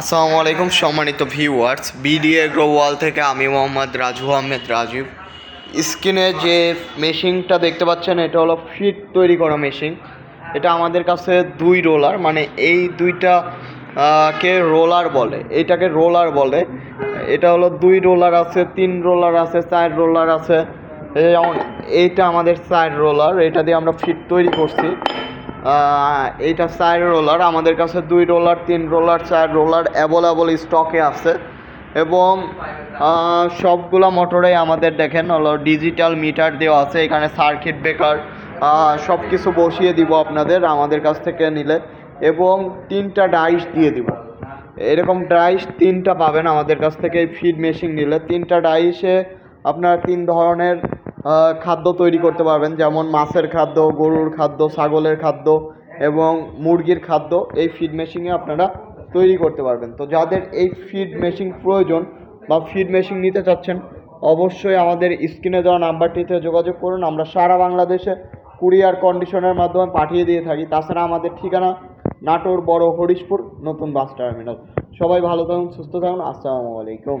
আসসালামু আলাইকুম, সম্মানিত ভিউয়ার্স বিডিএ গ্রোওয়াল থেকে আমি মোহাম্মদ রাজু আহমেদ রাজীব। স্ক্রিনে যে মেশিনটা দেখতে পাচ্ছেন, এটা হলো ফিট তৈরি করা মেশিন। এটা আমাদের কাছে দুই রোলার মানে এই দুইটা কে রোলার বলে এইটাকে রোলার বলে। এটা হলো দুই রোলার আছে, তিন রোলার আছে, চার রোলার আছে। যেমন এইটা আমাদের চার রোলার, এটা দিয়ে আমরা ফিট তৈরি করছি। এইটা চার রোলার, আমাদের কাছে দুই রোলার, তিন রোলার, চার রোলার অ্যাভেলেবল স্টকে আছে। এবং সবগুলা মোটরে আমাদের দেখেন, হলো ডিজিটাল মিটার দেওয়া আছে, এখানে সার্কিট ব্রেকার সব কিছু বসিয়ে দিব আপনাদের, আমাদের কাছ থেকে নিলে। এবং তিনটা ডাইস দিয়ে দিব। এরকম ডাইস তিনটা পাবেন আমাদের কাছ থেকে ফিড মেশিন নিলে। তিনটা ডাইসে আপনারা তিন ধরনের খাদ্য তৈরি করতে পারবেন। যেমন মাছের খাদ্য, গরুর খাদ্য, ছাগলের খাদ্য এবং মুরগির খাদ্য এই ফিড মেশিনে আপনারা তৈরি করতে পারবেন। তো যাদের এই ফিড মেশিন প্রয়োজন বা ফিড মেশিন নিতে চাচ্ছেন, অবশ্যই আমাদের স্ক্রিনে দেওয়া নাম্বারটিতে যোগাযোগ করুন। আমরা সারা বাংলাদেশে কুরিয়ার কন্ডিশনের মাধ্যমে পাঠিয়ে দিয়ে থাকি। তাছাড়া আমাদের ঠিকানা নাটোর বড় হরিশপুর, নতুন বাস টার্মিনাল। সবাই ভালো থাকুন, সুস্থ থাকুন। আসসালামু আলাইকুম।